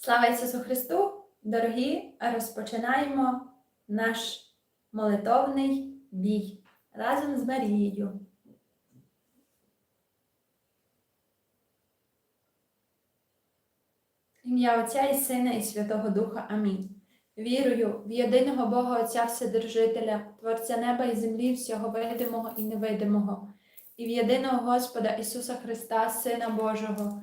Слава Ісусу Христу! Дорогі! Розпочинаємо наш молитовний бій разом з Марією. Ім'я Отця і Сина і Святого Духа. Амінь. Вірую в єдиного Бога Отця Вседержителя, Творця неба і землі, всього видимого і невидимого, і в єдиного Господа Ісуса Христа, Сина Божого,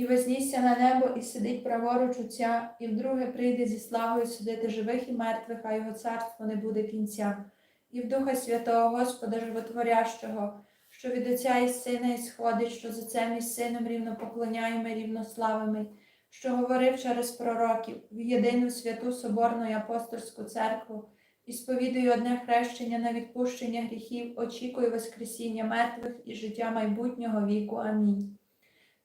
І вознісся на небо, і сидить праворуч Отця, і вдруге прийде зі славою судити живих і мертвих, а його царство не буде кінця, і в Духа Святого Господа Животворящого, що від Отця і Сина і сходить, що з Отцем і Сином рівно поклоняємо, рівно славими, що говорив через пророків в єдину святу Соборну і апостольську церкву, і сповідую одне хрещення на відпущення гріхів, очікую Воскресіння мертвих і життя майбутнього віку. Амінь.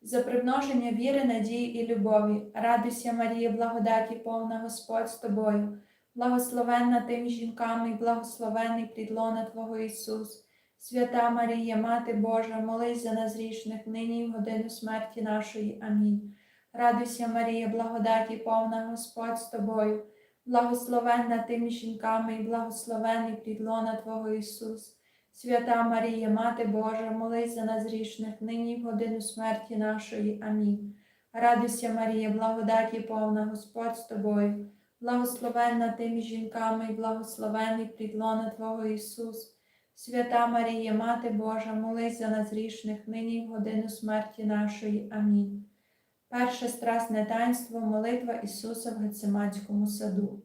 За примноження віри, надії і любові, радуйся, Марія, благодаті, повна Господь з тобою, благословенна тими жінками, благословений підлона Твого Ісус. Свята Марія, Мати Божа, молись за нас грішних, нині і в годину смерті нашої. Амінь. Радуйся, Марія, благодаті, повна Господь з тобою, благословенна тими жінками, і благословений підлона Твого Ісус. Свята Марія, Мати Божа, молись за нас грішних, нині в годину смерті нашої. Амінь. Радуйся, Марія, благодаті повна Господь з тобою, благословенна тими жінками, благословений підлона Твого Ісус. Свята Марія, Мати Божа, молись за нас грішних, нині в годину смерті нашої. Амінь. Перше страсне таїнство, молитва Ісуса в Гециманському саду.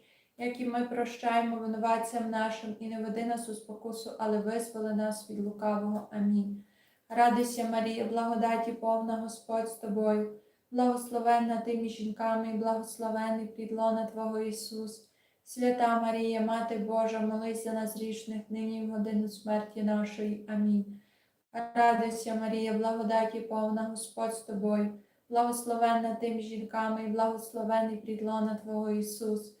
як і ми прощаємо винуватцям нашим, і не веди нас у спокусу, але визволи нас від лукавого. Амінь. Радуйся, Марія, благодаті повна Господь з тобою, благословенна ти між жінками, і благословений підлона Твого Ісус. Свята Марія, Мати Божа, молись за нас грішних, нині і в годину смерті нашої. Амінь. Радуйся, Марія, благодаті повна Господь з тобою, благословенна ти між жінками, і благословений підлона Твого Ісус.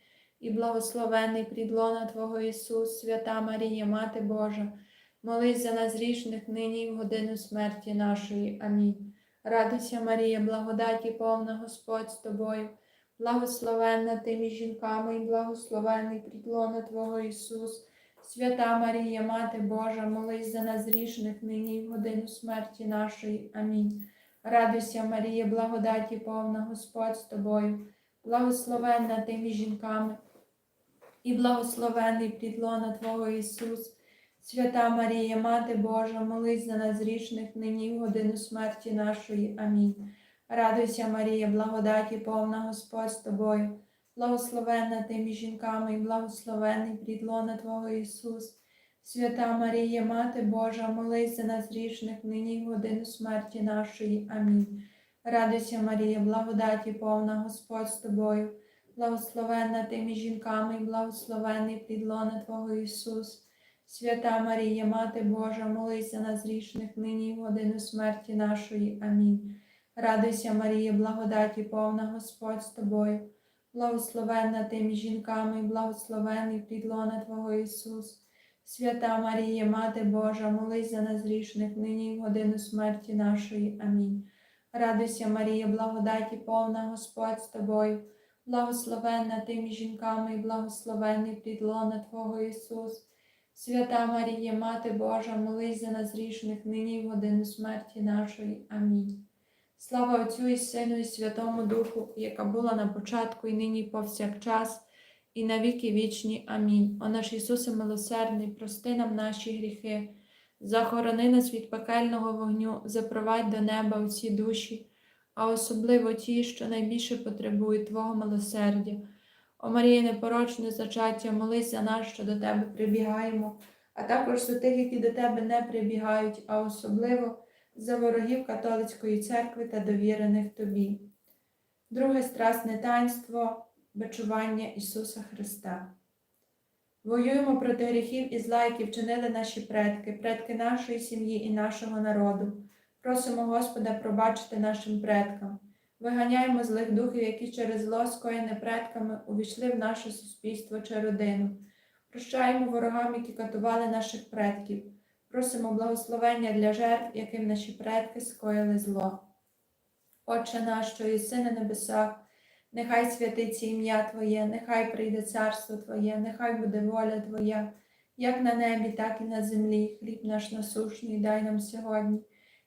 і благословений підлона Твого Ісус, свята Марія, Мати Божа, молись за нас грішних нині і в годину смерті нашої. Амінь. Радуйся, Марія, благодаті, повна Господь з тобою, благословенна ти між жінками, і благословений підлона Твого Ісус, свята Марія, Мати Божа, молись за нас грішних нині і в годину смерті нашої. Амінь. Радуйся, Марія, благодаті, повна Господь з тобою, благословенна ти жінками і благословений підлона Твого Ісус. Свята Марія, Мати Божа, молись за нас грішних нині в годину смерті нашої. Амінь. Радуйся, Марія, благодаті, повна Господь з тобою, благословенна ти жінками, і благословений підлона Твого Ісус. Свята Марія, Мати Божа, молись за нас грішних нині в годину смерті нашої. Амінь. Радуйся, Марія, благодаті, повна Господь з тобою благословенна ти між жінками, і благословений підлона Твого Ісус. Свята Марія, Мати Божа, молись за нас грішних нині і в годину смерті нашої. Амінь. Радуйся, Марія, благодаті, повна Господь з тобою, благословенна ти між жінками, і благословений плідлона Твого Ісус. Свята Марія, Мати Божа, молись за нас нині і годину смерті нашої. Амінь. Радуйся, Марія, благодаті повна Господь з тобою, благословенна ти між жінками, і благословений плід лона Твого Ісус. Свята Марія, Мати Божа, молись за нас грішних, нині і в годину смерті нашої. Амінь. Слава Отцю і Сину, і Святому Духу, яка була на початку, і нині, і повсякчас, і на віки вічні. Амінь. О наш Ісусе милосердний, прости нам наші гріхи, захорони нас від пекельного вогню, запровадь до неба усі душі, а особливо ті, що найбільше потребують Твого милосердя. О Марія, непорочне зачаття, молись за нас, що до Тебе прибігаємо, а також за тих, які до Тебе не прибігають, а особливо за ворогів католицької церкви та довірених Тобі. Друге страсне таїнство бичування Ісуса Христа. Воюємо проти гріхів і зла, які вчинили наші предки, предки нашої сім'ї і нашого народу. Просимо Господа пробачити нашим предкам. Виганяємо злих духів, які через зло, скоєне предками, увійшли в наше суспільство чи родину. Прощаємо ворогам, які катували наших предків. Просимо благословення для жертв, яким наші предки скоїли зло. Отче наш, що єси на небесах, нехай святиться ім'я Твоє, нехай прийде царство Твоє, нехай буде воля Твоя, як на небі, так і на землі. Хліб наш насушний дай нам сьогодні,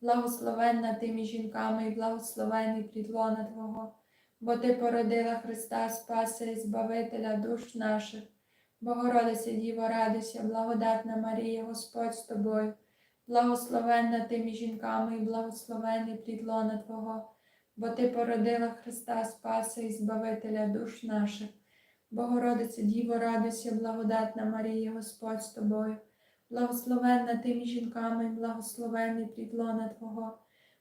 благословенна ти між жінками і благословенний підлона Твого, бо Ти породила Христа Спаса і Збавителя душ наших. Богородице Діво, радуйся, благодатна Марія, Господь з тобою, благословенна ти між жінками і благословений плід лона Твого, бо Ти породила Христа Спаса і Збавителя душ наших. Богородице Діво, радуйся, благодатна Марія, Господь з тобою, благословенна ти між жінками благословений плід лона Твого,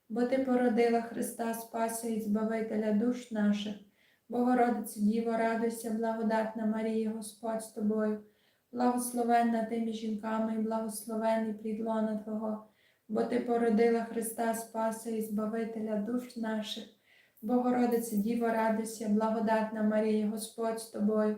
бо Ти породила Христа Спаса і Збавителя душ наших. Богородице Діво, радуйся, благодатна Марія, Господь з тобою, благословенна ти між жінками благословений плід лона Твого, бо Ти породила Христа Спаса і Збавителя душ наших. Богородице Діво, радуйся, благодатна Марія, Господь з тобою,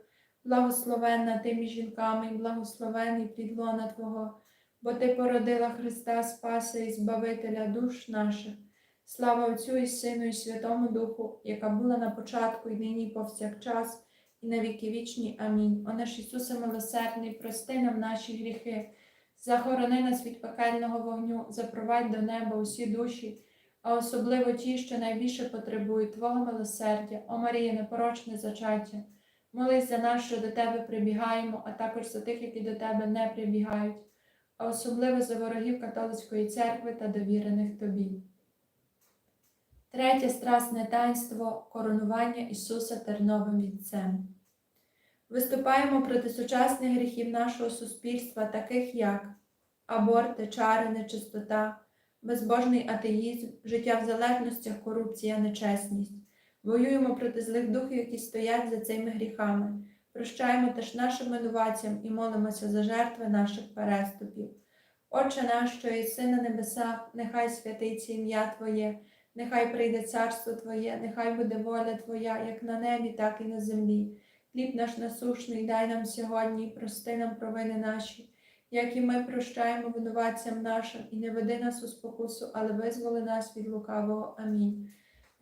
благословенна ти між жінками і благословений плід лона Твого, бо Ти породила Христа Спаса і Збавителя душ наших. Слава Отцю і Сину, і Святому Духу, яка була на початку, і нині, і повсякчас, і на віки вічні. Амінь. О наш Ісусе милосердний, прости нам наші гріхи, захорони нас від пекельного вогню, запровадь до неба усі душі, а особливо ті, що найбільше потребують Твого милосердя, О Марія, непорочне зачаття. Молись за нас, що до Тебе прибігаємо, а також за тих, які до Тебе не прибігають, а особливо за ворогів католицької церкви та довірених Тобі. Третє страсне таїнство коронування Ісуса терновим вінцем. Виступаємо проти сучасних гріхів нашого суспільства, таких як аборти, чари, нечистота, безбожний атеїзм, життя в залежностях, корупція, нечесність. Воюємо проти злих духів, які стоять за цими гріхами. Прощаємо теж нашим винуватцям і молимося за жертви наших переступів. Отче наш, що єси на небесах, нехай святиться ім'я Твоє Нехай прийде царство Твоє, нехай буде воля Твоя, як на небі, так і на землі. Хліб наш насушний дай нам сьогодні, прости нам провини наші, як і ми прощаємо винуватцям нашим, і не веди нас у спокусу, але визволи нас від лукавого. Амінь.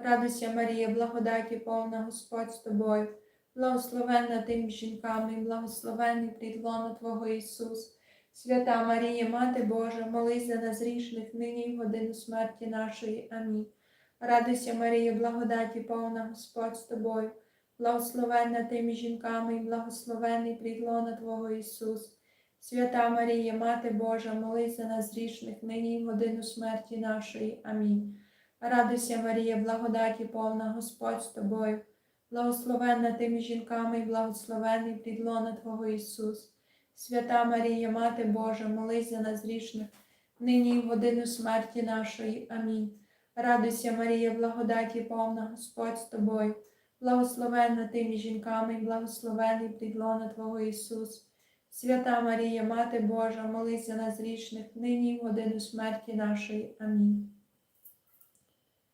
Радуйся, Марія, благодаті повна Господь з тобою, благословенна ти між жінками, і благословенний плід Твого Ісус. Свята Марія, Мати Божа, молись за нас грішних, нині і в годину смерті нашої. Амінь. Радуйся, Марія, благодаті повна Господь з тобою, благословенна ти між жінками, і благословенний плід лона Твого Ісус. Свята Марія, Мати Божа, молись за нас грішних, нині і в годину смерті нашої. Амінь. Радуйся, Марія, благодаті повна Господь з тобою, благословенна ти між жінками, і благословенний плід лона Твого Ісус. Свята Марія, Мати Божа, молись за нас грішних, нині і в годину смерті нашої. Амінь. Радуйся, Марія, благодаті повна Господь з тобою, благословенна ти між жінками, і благословений плід лона Твого Ісус. Свята Марія, Мати Божа, молись за нас грішних, нині і в годину смерті нашої. Амінь.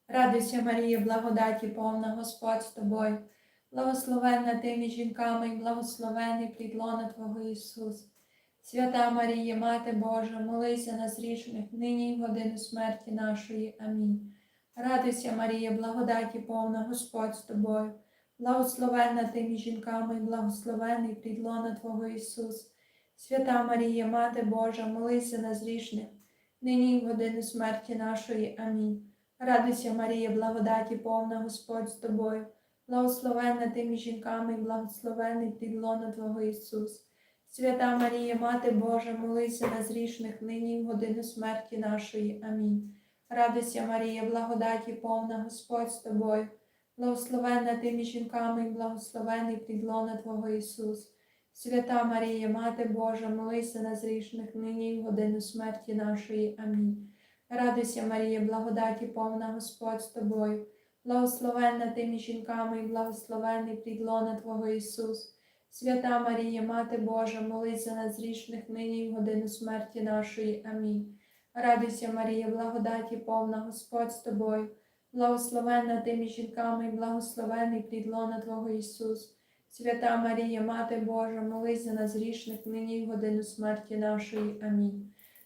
Радуйся, Марія, благодаті повна Господь з тобою, благословенна ти між жінками, і благословений плід лона Твого Ісус. Свята Марія, Мати Божа, молись за нас грішних, нині і в годину смерті нашої. Амінь. Радуйся, Марія, благодаті повна Господь з тобою, благословенна ти між жінками, і благословений плід лона Твого Ісус. Свята Марія, Мати Божа, молись за нас грішних, нині і в годину смерті нашої. Амінь. Радуйся, Марія, благодаті повна Господь з тобою, благословенна ти між жінками, і благословений плід лона Твого Ісус. Свята Марія, Мати Божа, молись за нас грішних, нині в годину смерті нашої. Амінь. Радуйся, Марія, благодаті повна Господь з тобою, благословенна ти між жінками, і благословений плід лона Твого Ісус. Свята Марія, Мати Божа, молись за нас грішних, нині в годину смерті нашої. Амінь. Радуйся, Марія, благодаті повна Господь з тобою, благословенна ти між жінками, і благословений плід лона Твого Ісус. Свята Марія, Мати Божа, молись за нас грішних, нині і в годину смерті нашої. Амінь. Радуйся, Марія, благодаті повна Господь з тобою, благословенна ти між жінками, і благословений плід лона Твого Ісус. Свята Марія, Мати Божа, молись за нас грішних, нині і в годину смерті нашої. Амінь.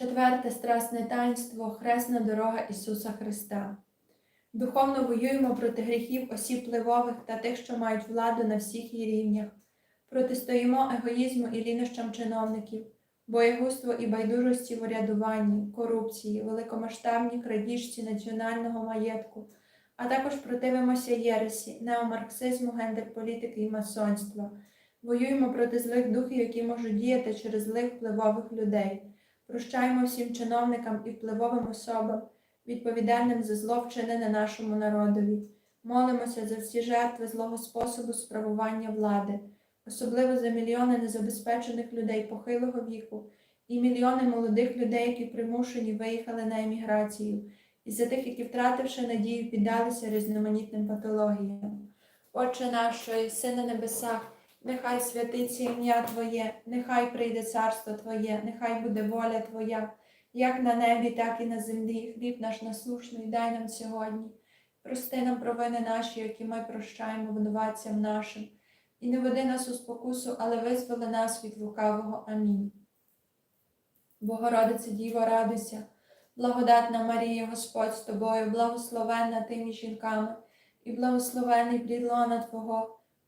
Четверте страсне таїнство хресна дорога Ісуса Христа. Духовно воюємо проти гріхів осіб впливових та тих, що мають владу на всіх її рівнях. Протистоїмо егоїзму і лінощам чиновників, боєгузтво і байдужості в урядуванні, корупції, великомасштабній крадіжці національного маєтку, а також противимося єресі, неомарксизму, гендерполітики і масонства. Воюємо проти злих духів, які можуть діяти через злих впливових людей. Прощаємо всім чиновникам і впливовим особам, відповідальним за зло вчинене нашому народові. Молимося за всі жертви злого способу справування влади, особливо за мільйони незабезпечених людей похилого віку і мільйони молодих людей, які примушені виїхали на еміграцію, і за тих, які, втративши надію, піддалися різноманітним патологіям. Отче наш, що єси на небесах, Нехай святиться ім'я Твоє, нехай прийде царство Твоє, нехай буде воля Твоя, як на небі, так і на землі. Хліб наш насушний дай нам сьогодні. Прости нам провини наші, які ми прощаємо винуватцям нашим, і не веди нас у спокусу, але визволи нас від лукавого. Амінь. Богородице Діво, радуйся, благодатна Марія, Господь з тобою, благословенна ти між жінками, і благословений плід лона Твого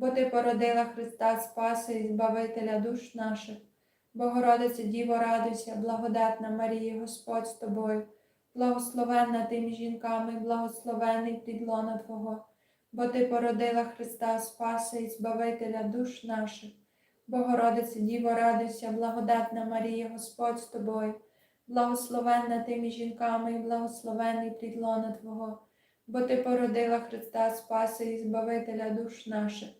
бо Ти породила Христа Спаси і Збавителя душ наших. Богородице Діво, радуйся, благодатна Марія, Господь з тобою, благословенна ти між жінками, благословений плід лона Твого, бо Ти породила Христа Спаси і Збавителя душ наших. Богородице Діво, радуйся, благодатна Марія, Господь з тобою, благословенна ти між жінками, благословений прідлона Твого, бо Ти породила Христа Спаси і Збавителя душ наших.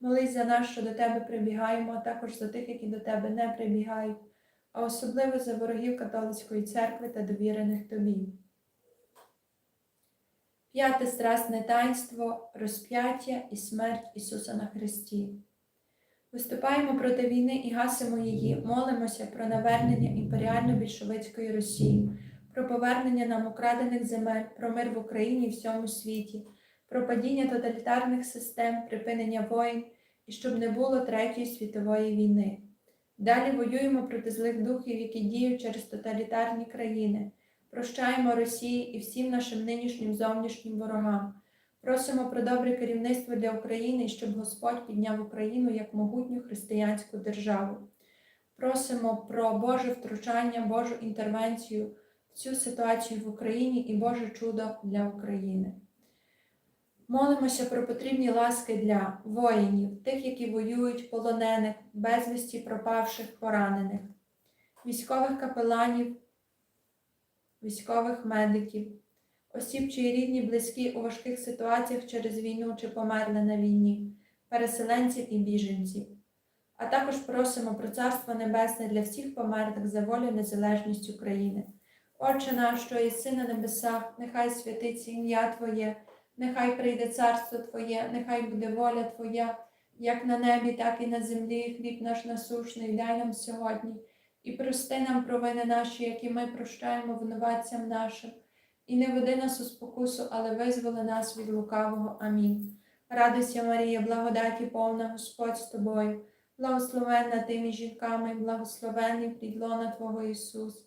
Молись за нас, що до Тебе прибігаємо, а також за тих, які до Тебе не прибігають, а особливо за ворогів католицької церкви та довірених Тобі. П'яте страсне таїнство розп'яття і смерть Ісуса на Христі. Виступаємо проти війни і гасимо її, молимося про навернення імперіально-більшовицької Росії, про повернення нам украдених земель, про мир в Україні і всьому світі, про падіння тоталітарних систем, припинення воїн і щоб не було Третьої світової війни. Далі воюємо проти злих духів, які діють через тоталітарні країни. Прощаємо Росії і всім нашим нинішнім зовнішнім ворогам. Просимо про добре керівництво для України, щоб Господь підняв Україну як могутню християнську державу. Просимо про Боже втручання, Божу інтервенцію в цю ситуацію в Україні і Боже чудо для України. Молимося про потрібні ласки для воїнів, тих, які воюють, полонених, безвісті пропавших, поранених, військових капеланів, військових медиків, осіб, чиї рідні, близькі у важких ситуаціях через війну чи померли на війні, переселенців і біженців. А також просимо про Царство Небесне для всіх померлих за волю і незалежність України. Отче наш, що єси на небесах, нехай святиться ім'я Твоє, нехай прийде царство Твоє, нехай буде воля Твоя, як на небі, так і на землі. Хліб наш насушний, дай нам сьогодні, і прости нам провини наші, які ми прощаємо винуватцям нашим. І не веди нас у спокусу, але визволи нас від лукавого. Амінь. Радуйся, Марія, благодаті повна Господь з тобою, благословенна ти між жінками, благословенний плід лона Твого Ісус.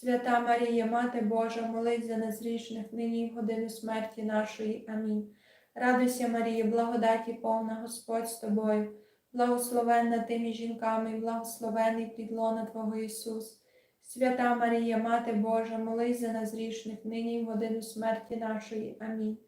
Свята Марія, Мати Божа, молись за нас грішних, нині і в годину смерті нашої. Амінь. Радуйся, Марія, благодаті повна Господь з тобою, благословенна ти між жінками, благословений плід лона Твого Ісус. Свята Марія, Мати Божа, молись за нас грішних, нині і в годину смерті нашої. Амінь.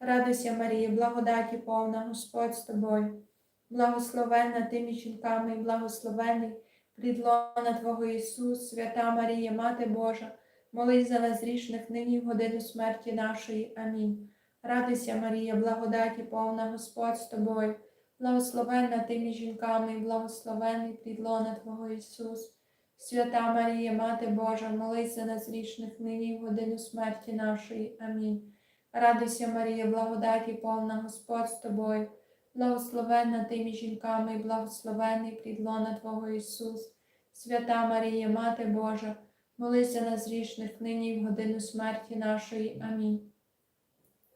Радуйся, Марія, благодаті повна Господь з тобою, благословенна ти між жінками, благословений плід лона Твого Ісус, свята Марія, Мати Божа, молись за нас грішних, нині в годину смерті нашої. Амінь. Радуйся, Марія, благодаті повна Господь з тобою, благословенна ти між жінками, благословений плід лона Твого Ісус. Свята Марія, Мати Божа, молись за нас грішних, нині в годину смерті нашої. Амінь. Радуйся, Марія, благодаті повна Господь з тобою, благословенна ти між жінками, і благословений плід лона Твого Ісус. Свята Марія, Мати Божа, молись за нас грішних, нині і в годину смерті нашої. Амінь.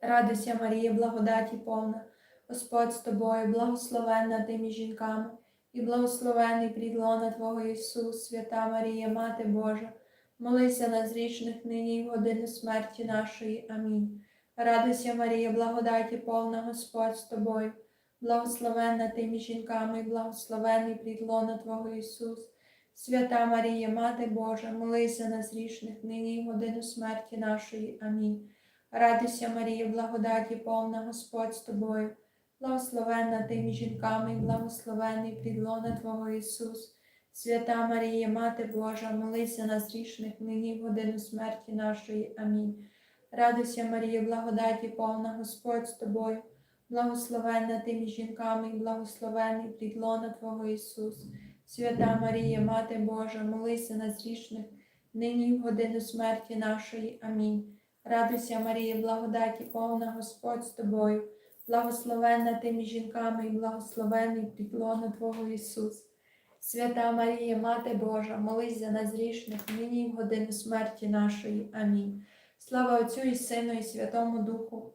Радуйся, Марія, благодаті повна, Господь з тобою, благословенна ти між жінками, і благословений плідлона Твого Ісус, свята Марія, Мати Божа, молися на зрічних нині і в годину смерті нашої. Амінь. Радуйся, Марія, благодаті повна Господь з тобою, благословенна ти між жінками, благословений плід лона Твого Ісус. Свята Марія, Мати Божа, молися на зрішних нині і в годину смерті нашої. Амінь. Радуйся, Марія, благодаті повна Господь з тобою, благословенна ти між жінками, благословений плід лона Твого Ісус. Свята Марія, Мати Божа, молися на зрішних нині і годину смерті нашої. Амінь. Радуйся, Марія, благодаті повна Господь з тобою, благословенна ти між жінками, і благословений плід лона Твого Ісус. Свята Марія, Мати Божа, молися на зрішних, нині в годину смерті нашої. Амінь. Радуйся, Марія, благодаті повна Господь з тобою, благословенна ти між жінками і благословений плід лона Твого Ісус. Свята Марія, Мати Божа, молись за нас грішних, нині і в годину смерті нашої. Амінь. Слава Отцю і Сину, і Святому Духу,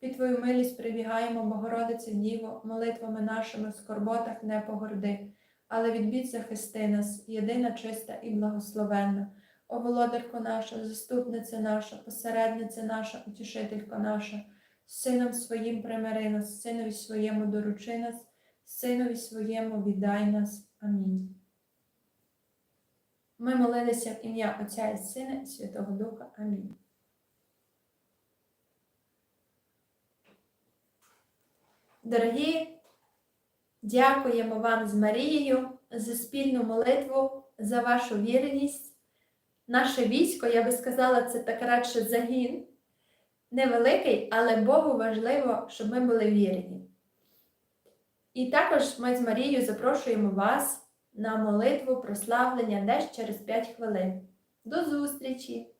Під Твою милість прибігаємо, Богородице Діво, молитвами нашими в скорботах не погорди, але від бід захисти нас, єдина чиста і благословенна. О володарко наша, заступниця наша, посередниця наша, утішителько наша, сином своїм примири нас, синові своєму доручи нас, синові своєму віддай нас. Амінь. Ми молилися в ім'я Отця і Сина і Святого Духа. Амінь. Дорогі, дякуємо вам з Марією за спільну молитву, за вашу вірність. Наше військо, я би сказала, це так радше загін. Невеликий, але Богу важливо, щоб ми були вірні. І також ми з Марією запрошуємо вас на молитву прославлення десь через 5 хвилин. До зустрічі!